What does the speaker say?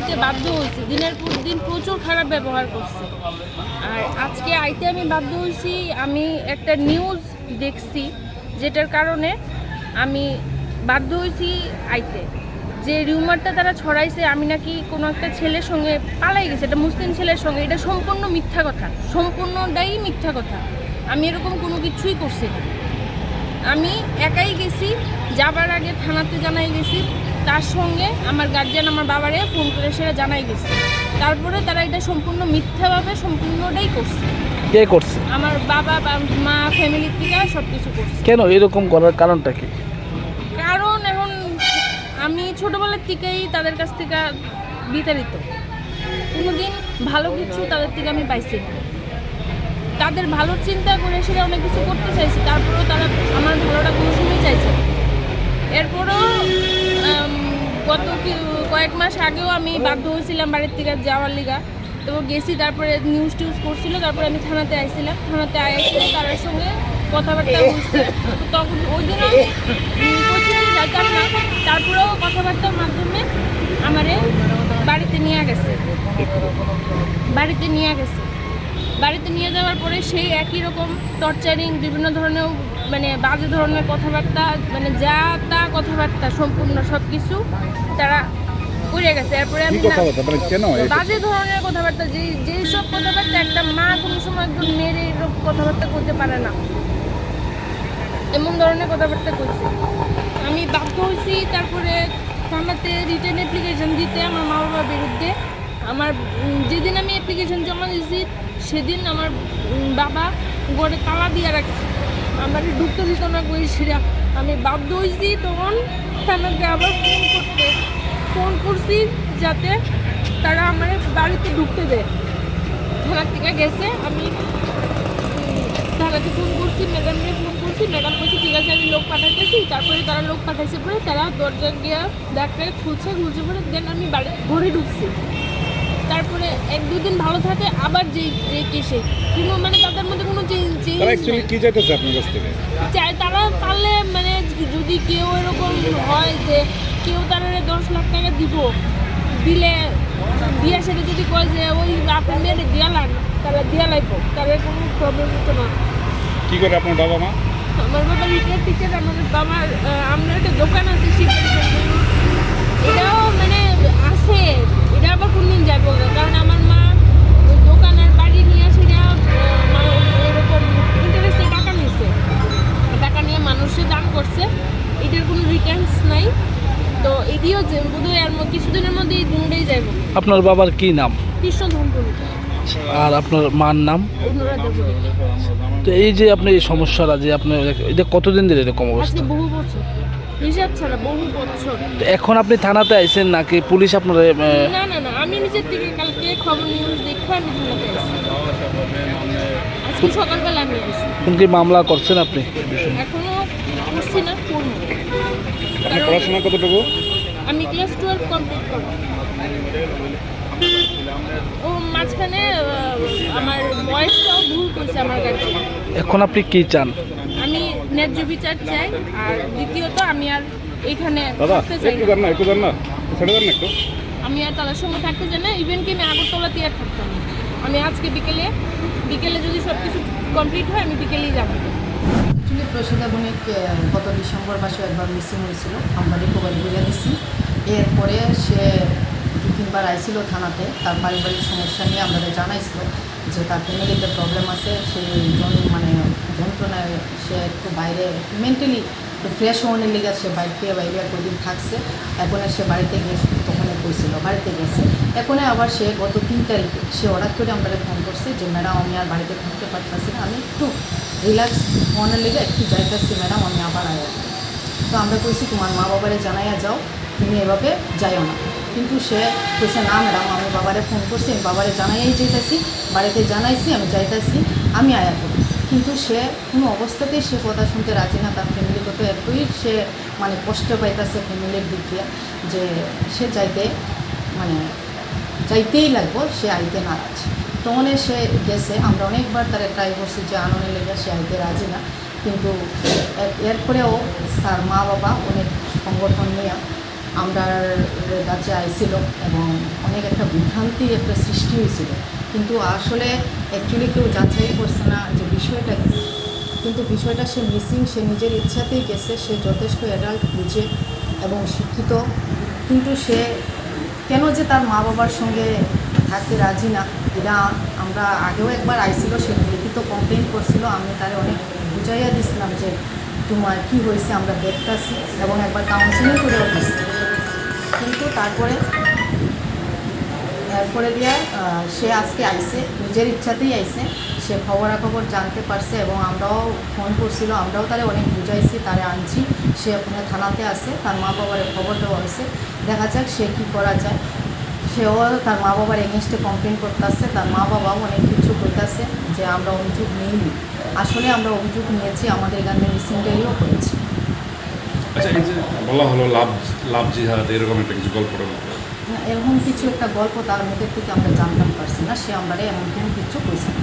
করছে দিনের পর দিন প্রচুর খারাপ ব্যবহার করছে। আর আজকে আইতে আমি বাধ্য হয়েছি, আমি একটা নিউজ দেখছি, যেটার কারণে আমি বাধ্য হয়েছি আইতে। যে রিউমারটা তারা ছড়াইছে, আমি নাকি কোনো একটা ছেলের সঙ্গে পালাই গেছে এটা মুসলিম ছেলের সঙ্গে। এটা সম্পূর্ণ মিথ্যা কথা। সম্পূর্ণটাই মিথ্যা কথা। আমি এরকম কোনো কিছুই করছি না। আমি একাই গেছি, যাবার আগে থানাতে জানাই গেছি। তার সঙ্গে আমার গার্জিয়ান আমার বাবারে ফোন করে সেটা জানাই গেছে তারপরে তারা এটা সম্পূর্ণ মিথ্যাভাবে সম্পূর্ণটাই করছে। কে করছে? আমার বাবা বা মা ফ্যামিলির থেকে সব কিছু করছে। কেন এরকম করার কারণটা কি? কারণ এখন আমি ছোটবেলার থেকেই তাদের কাছ থেকে বিতাড়িত। কোনোদিন ভালো কিছু তাদের থেকে আমি পাইছি না। তাদের ভালোর চিন্তা করে সেটা অনেক কিছু করতে চাইছি তারপরেও তারা আমার ভালোটা কোনো সময় চাইছে। এরপরেও গত কয়েক মাস আগেও আমি বাধ্য হয়েছিলাম বাড়ির থেকে যাওয়ার লিগা। তো গেছি, তারপরে নিউজ টিউজ করছিল, তারপরে আমি থানাতে আইছিলাম। থানাতে আইসে তার সঙ্গে কথাবার্তা বলছে তখন ওই কোচিংয়ে যাইতাম না। তারপরেও কথাবার্তার মাধ্যমে আমারে বাড়িতে নিয়ে গেছে। বাড়িতে নিয়ে গেছে। বাড়িতে নিয়ে যাওয়ার পরে সেই একই রকম টর্চারিং বিভিন্ন ধরনের মানে বাজে ধরনের কথাবার্তা মানে যা তা কথাবার্তা সম্পূর্ণ সব কিছু তারা করে গেছে। এরপরে আমি মানে? বাজে ধরনের কথাবার্তা যে যেই সব কথাবার্তা একটা মা কোনো সময় একজন মেয়ের এরকম কথাবার্তা করতে পারে না। এমন ধরনের কথাবার্তা করছে। আমি বাধ্য হয়েছি তারপরে থানাতে রিটার্ন অ্যাপ্লিকেশন দিতে আমার মা বাবার বিরুদ্ধে। আমার যেদিন আমি অ্যাপ্লিকেশন জমা দিয়েছি সেদিন আমার বাবা ঘরে তালা দিয়ে রাখছে। আমার ঢুকতে দিত না সেরা আমি বাধ্য হয়েছি তখন থানাতে আবার ফোন করতে। ফোন করছি যাতে তারা আমার বাড়িতে ঢুকতে দেয়। থানার থেকে গেছে, আমি থানাতে ফোন করছি, ম্যাডামকে ফোন করছি, ম্যাডাম বলছে, ঠিক আছে, আমি লোক পাঠাইতেছি। তারপরে তারা লোক পাঠাইছে পরে তারা দরজা গিয়ে ডাক্তার খুলছে খুলছে পরে দেন আমি বাড়ি, ঘরে ঢুকছি। তারপরে এক দুদিন ভালো থাকে আবার যেই যে কেসে কিন্তু মানে তাদের মধ্যে কোনো চেঞ্জ তারা অ্যাকচুয়ালি কি চাইতেছে আপনার কাছ থেকে? চাই তারা পারলে মানে যদি কেউ এরকম হয় যে কেউ তারা দশ লাখ টাকা দিব দিলে বিয়া সেটা যদি কয় যে ওই আপনার মেয়ের দিয়া লাগ তারা দিয়া লাগবো তাদের কোনো প্রবলেম হতো না। কি করে আপনার বাবা মা? আমার বাবা রিটায়ার টিচার আমার বাবার আমরা একটা দোকান আছে শিবপুরে এটাও মানে আছে এটা আবার কোনদিন যাব? না কারণ আমার মা ওই দোকানের বাড়ি নিয়ে এরকম ইন্টারেস্টে টাকা নিছে। টাকা নিয়ে মানুষে করছে। এটার কোনো রিটার্নস নাই। তো এটিও যে বোধহয় আর কিছুদিনের মধ্যে এই দুটাই আপনার বাবার কি নাম? কৃষ্ণ ধনপুরি আর আপনার মার নাম? তো এই যে আপনি এই সমস্যাটা যে আপনার এটা কতদিন ধরে এরকম অবস্থা? বহু বছর। হিসাব ছাড়া বহু বছর। তো এখন আপনি থানাতে আইছেন নাকি পুলিশ আপনার না না না আমি নিজের থেকে কালকে খবর নিউজ দেখে আমি থানাতে আসছি আজকে সকালবেলা আমি আসছি কোন কি মামলা করছেন আপনি? এখনও করছি না করব। আপনার পড়াশোনা কতটুকু? আমি ক্লাস টুয়েলভ কমপ্লিট করব। ও মাঝখানে আমার বয়সটাও ভুল করছে আমার কাছে। এখন আপনি কি চান? ন্যায্য বিচার চাই আর দ্বিতীয়ত আমি আর এখানে থাকতে চাই একটু না। একটু না ছেড়ে দেন একটু। আমি আর তাদের সঙ্গে থাকতে চাই না ইভেন কি আমি আগরতলাতে আর থাকতাম আমি আজকে বিকেলে বিকেলে যদি সব কিছু কমপ্লিট হয় আমি বিকেলেই যাব। অ্যাকচুয়ালি প্রসিদা বণিক গত ডিসেম্বর মাসে একবার মিসিং হয়েছিল আমরা রিকভারি করে দিছি। এরপরে সে দু তিনবার আইছিল থানাতে তার পারিবারিক সমস্যা নিয়ে আমাদের জানাইছিল যে তার ফ্যামিলিতে প্রবলেম আছে সে জন- মানে যন্ত্রণায় সে একটু বাইরে মেন্টালি একটু ফ্রেশ হওয়ার লেগে সে বাইরে বাইরে কদিন থাকছে। এখন সে বাড়িতে গেছে তখন কইছিল, বাড়িতে গেছে। এখন আবার সে গত তিন তারিখে, সে হঠাৎ করে আমরা ফোন করছে যে, ম্যাডাম, আমি আর বাড়িতে থাকতে পারতেছি না। আমি একটু রিল্যাক্স হওয়ার লেগে একটু যাইতেছি, ম্যাডাম, আমি আবার আয়া তো আমরা কইছি, তোমার মা বাবারে জানাইয়া যাও, তুমি এভাবে যাইও না। কিন্তু সে কইছে, না, ম্যাডাম, আমি বাবারে ফোন করছি, আমি বাবারে জানাইয়াই যাইতেছি, বাড়িতে জানাইছি, আমি যাইতেছি, আমি আয়া করি কিন্তু সে কোনো অবস্থাতেই সে কথা শুনতে রাজি না তার ফ্যামিলিগত এতই সে মানে কষ্ট পাইতেছে ফ্যামিলির দিক দিয়ে যে সে চাইতে মানে চাইতেই লাগবো সে আইতে নারাজ তখন সে গেছে, আমরা অনেকবার তারা ট্রাই করছি যে আনন্দের লেগে সে আইতে রাজি না। কিন্তু এরপরেও তার মা বাবা অনেক সংগঠন নিয়ে আমরা কাছে আইছিল এবং অনেক একটা বিভ্রান্তি একটা সৃষ্টি হয়েছিল। কিন্তু আসলে অ্যাকচুয়ালি কেউ যাচাই করছে না যে বিষয়টা কিন্তু বিষয়টা সে মিসিং সে নিজের ইচ্ছাতেই গেছে, সে যথেষ্ট অ্যাডাল্ট বুঝে এবং শিক্ষিত। কিন্তু সে কেন যে তার মা বাবার সঙ্গে থাকতে রাজি না? এটা আমরা আগেও একবার আইছিল, সে লিখিত কমপ্লেন করছিল, আমি তারে অনেক বুঝাইয়া দিছিলাম যে তোমার কী হয়েছে, আমরা দেখতেছি এবং একবার কাউন্সিলিং করে দিচ্ছি কিন্তু তারপরে এরপরে দিয়া সে আজকে আইছে, নিজের ইচ্ছাতেই আইছে। সে খবরাখবর জানতে পারছে এবং আমরাও ফোন করছিল আমরাও তারে অনেক বুঝাইছি তারে আনছি। সে ওখানে থানাতে আছে তার মা বাবার খবর দেওয়া হয়েছে। দেখা যাক সে কী করা যায়। সেও তার মা বাবার এগেনস্টে কমপ্লেন করতেছে তার মা বাবাও অনেক কিছু করতেছে যে আমরা অভিযোগ নিইনি। আসলে আমরা অভিযোগ নিয়েছি আমাদের এখানে মিসিং ডায়েরিও করেছি। আচ্ছা এই যে বলা হলো লাভ লাভ জিহাদ এরকম একটা কিছু গল্পটা এরকম কিছু একটা গল্প তার মুখের থেকে আমরা জানতাম পারছি না সে আমরা এমন কোনো কিছু কইছে না।